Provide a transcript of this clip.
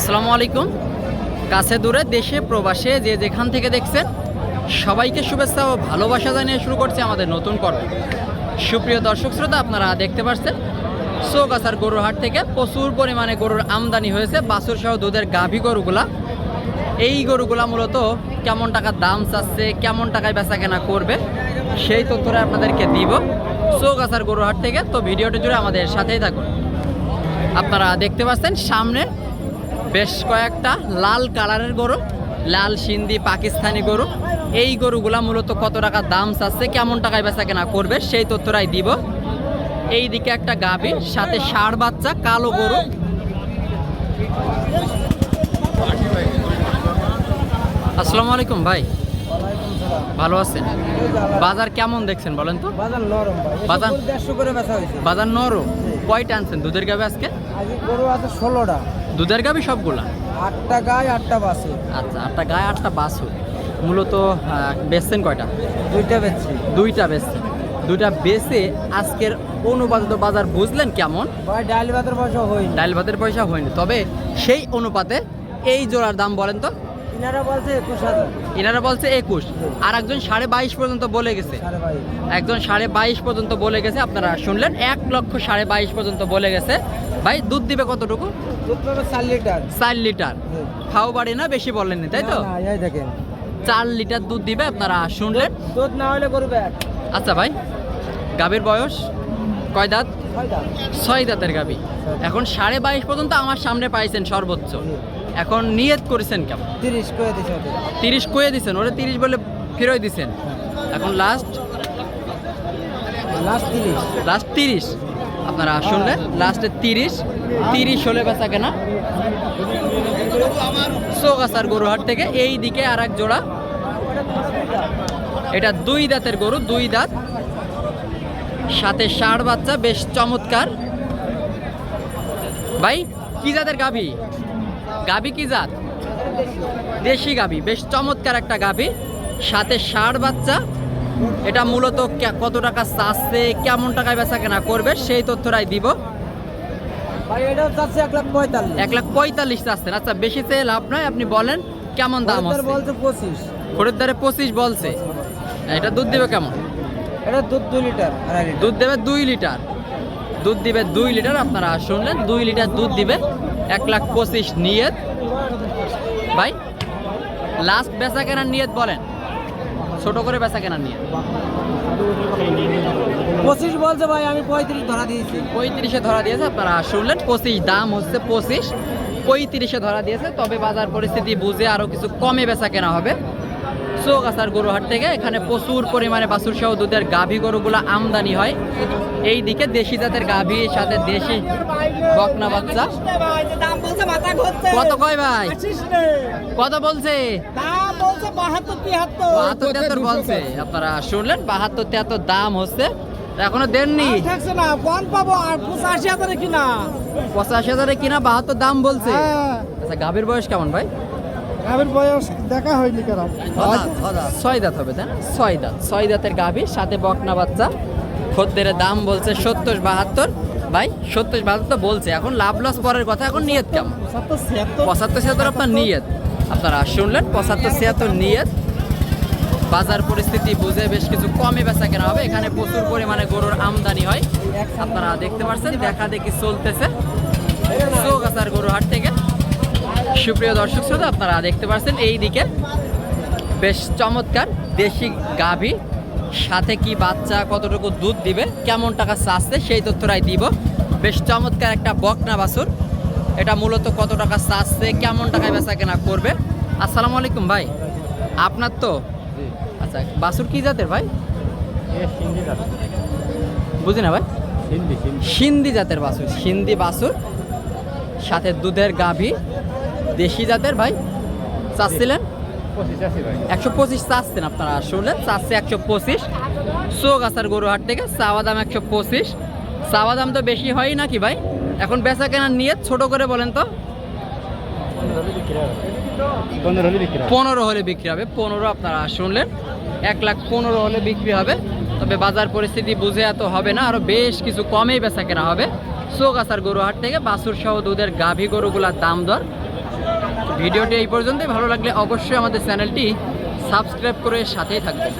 আসসালামু আলাইকুম। কাছে দূরে, দেশে, প্রবাসে, যে যেখান থেকে দেখছেন, সবাইকে শুভেচ্ছা ও ভালোবাসা জানিয়ে শুরু করছে আমাদের নতুন পর্ব। সুপ্রিয় দর্শক শ্রোতা, আপনারা দেখতে পাচ্ছেন চৌগাছার গরুর হাট থেকে প্রচুর পরিমাণে গরুর আমদানি হয়েছে বাছুর সহ দুধের গাভী গরুগুলা। এই গরুগুলা মূলত কেমন টাকার দাম চাচ্ছে, কেমন টাকায় বেচা কেনা করবে, সেই তথ্যটা আপনাদেরকে দিব চৌগাছার গরুর হাট থেকে। তো ভিডিওটি জুড়ে আমাদের সাথেই থাকুন। আপনারা দেখতে পাচ্ছেন, সামনে বেশ কয়েকটা লাল কালারের গরু লাল সিন্ধি পাকিস্তানি গরু। এই গরুগুলা মূলত কত টাকা দাম চাচ্ছে কেমন টাকায় বেচা কেনা করবে সেই তথ্যটাই দিব। এই দিকে একটা গাভী সাথে ষাড় বাচ্চা কালো গরু। আসসালামু আলাইকুম ভাই। ভালো আছেন? বাজার কেমন দেখছেন বলেন তো? বাজার নরম বাজার- বাজার দেড়শো করে বেচা হয়েছে। বাজার নরম? কয়টা আনছেন দুধের গাভী আজকে? আজকে গরু আছে ষোলোটা। দুধের গাভী সবগুলা? আটটা গায়ে আটটা বাসে আচ্ছা আটটা গায়ে আটটা বাসু মূলত বেচছেন কয়টা? দুইটা বেচছি। দুইটা বেচছেন। দুইটা বেচে আজকের অনুপাতিত বাজার বুঝলেন কেমন? ভাই ডাল ভাতের পয়সা হয়নি। ডাইল ভাতের পয়সা হয়নি। তবে সেই অনুপাতে এই জোড়ার দাম বলেন তো? ইনারা বলছে একুশ হাজার। এনারা বলছে একুশ। আর একজন সাড়ে বাইশ পর্যন্ত বলে গেছে। একজন সাড়ে বাইশ পর্যন্ত বলে গেছে। আপনারা শুনলেন এক লক্ষ সাড়ে বাইশ পর্যন্ত বলে গেছে। ভাই দুধ দিবে কতটুকু? চার লিটার। চার লিটার। হুম। বাড়ি না বেশি বলেননি তাই তো? দেখেন। চার লিটার দুধ দিবে আপনারা শুনলেন। দুধ না হলে ব্যাগ আচ্ছা ভাই গাভীর বয়স কয় দাঁত? ছয় দাঁতের গাভী। এখন সাড়ে বাইশ পর্যন্ত আমার সামনে পাইছেন সর্বোচ্চ। এখন নিয়ত করেছেন কেমন? তিরিশ করে দিছে তিরিশ কয়ে দিছেন ওরে তিরিশ বলে ফেরোয় দিছেন। এখন লাস্ট লাস্ট তিরিশ। লাস্ট তিরিশ। আপনারা শুনলেন। লাস্টে তিরিশ তিরিশ হলে বেচা কেনা। চৌগাছার গরুহাট থেকে এই দিকে আর এক জোড়া। এটা দুই দাঁতের গরু, দুই দাঁত। সাথে ষাড় বাচ্চা, বেশ চমৎকার। ভাই, কি জাতের গাভী? গাভী কি জাত? দেশি গাভী, বেশ চমৎকার একটা গাভী। সাথে ষাড় বাচ্চা এটা মূলত কত টাকা চাচ্ছে কেমন টাকায় বেচা কেনা করবে সেই তথ্যটাই দিব। এক লাখ পঁয়তাল্লিশ। চাচ্ছেন। আচ্ছা বেশি চেয়ে লাভ নাই। আপনি বলেন কেমন দাম বলছে পঁচিশ। খরিদ্দারে পঁচিশ বলছে। এটা দুধ দিবে কেমন? এটা দুধ দুই লিটার দুধ দেবে দুই লিটার। দুধ দিবে দুই লিটার আপনারা শুনলেন। দুই লিটার দুধ দিবে এক লাখ পঁচিশ নিয়ত। ভাই লাস্ট বেচা কেনার নিয়ত বলেন। ছোট করে বেচা কেনার নিয়ত পঁচিশ বলছে ভাই আমি পঁয়ত্রিশ ধরা দিয়েছি। পঁয়ত্রিশে ধরা দিয়েছে আপনারা শুনলেন পঁচিশ দাম হচ্ছে পঁচিশ। পঁয়ত্রিশে ধরা দিয়েছে তবে বাজার পরিস্থিতি বুঝে আরও কিছু কমে বেচা কেনা হবে। চৌগাছার গরুহাট থেকে এখানে প্রচুর পরিমাণে বাছুর সহ দুধের গাভী গরুগুলো আমদানি হয়। এই দিকে দেশি জাতের গাভীর সাথে দেশি বকনা বাচ্চা। দাম বলছে মাথা ঘুরছে। কত কয় ভাই? কত বলছে? দাম বলছে বাহাত্তর তিয়াত্তর বলছে। আপনারা শুনলেন বাহাত্তর দাম হচ্ছে। এখনও দেননি। থাকছে না কোন পাবো আর পঁচাশি হাজারে কিনা। পঁচাশি হাজারে কিনা বাহাত্তর দাম বলছে। হ্যাঁ। আচ্ছা গাভীর বয়স কেমন ভাই? গাভীর বয়স দেখা হয়নি কেন? ছয় দাঁত হবে তাই না? ছয় দাঁত। ছয় দাঁতের গাভী সাথে বকনা বাচ্চা। খদ্দের দাম বলছে সত্তর বাহাত্তর। ভাই সত্তর বাহাত্তর বলছে। এখন লাভ লস পরের কথা এখন নিয়ত কেমন? পঁচাত্তর ছিয়াত্তর আপনার নিয়ত। আপনারা শুনলেন পঁচাত্তর ছিয়াত্তর নিয়ে বাজার পরিস্থিতি বুঝে বেশ কিছু কমে বেচা কেনা হবে। এখানে প্রচুর পরিমাণে গরুর আমদানি হয়। আপনারা দেখতে পাচ্ছেন দেখা দেখি চলতেছে। চৌগাছার গরুর হাট থেকে। সুপ্রিয় দর্শক শ্রোতা, আপনারা দেখতে পাচ্ছেন এই দিকে বেশ চমৎকার দেশি গাভী। সাথে কি বাচ্চা কতটুকু দুধ দিবে, কেমন টাকা চাচ্ছে, সেই তথ্যটাই দিব। বেশ চমৎকার একটা বকনা বাছুর। এটা মূলত কত টাকা চাচ্ছে কেমন টাকায় বেচা কেনা করবে? আসসালামু আলাইকুম ভাই। আপনার তো? আচ্ছা বাছুর কি জাতের ভাই? বুঝি না ভাই? সিন্ধি জাতের বাসুর সিন্ধি বাছুর সাথে দুধের গাভী দেশি জাতের ভাই? চাচ্ছিলেন? একশো পঁচিশ চাচ্ছেন আপনারা শুনলেন চাচ্ছে একশো পঁচিশ। চোখ চৌগাছার গরুহাট থেকে চাওয়া দাম একশো পঁচিশ। চাওয়া দাম তো বেশি হয় নাকি ভাই? এখন বেচা কেনার নিয়ে ছোট করে বলেন তো? পনেরো হলে বিক্রি হবে। পনেরো আপনারা শুনলেন। এক লাখ পনেরো হলে বিক্রি হবে। তবে বাজার পরিস্থিতি বুঝে এত হবে না। আরও বেশ কিছু কমেই বেচা কেনা হবে। চৌগাছার গরু হাট থেকে বাছুর সহ দুধের গাভী গরুগুলার দাম দর। ভিডিওটি এই পর্যন্তই। ভালো লাগলে অবশ্যই আমাদের চ্যানেলটি সাবস্ক্রাইব করে সাথেই থাকবেন।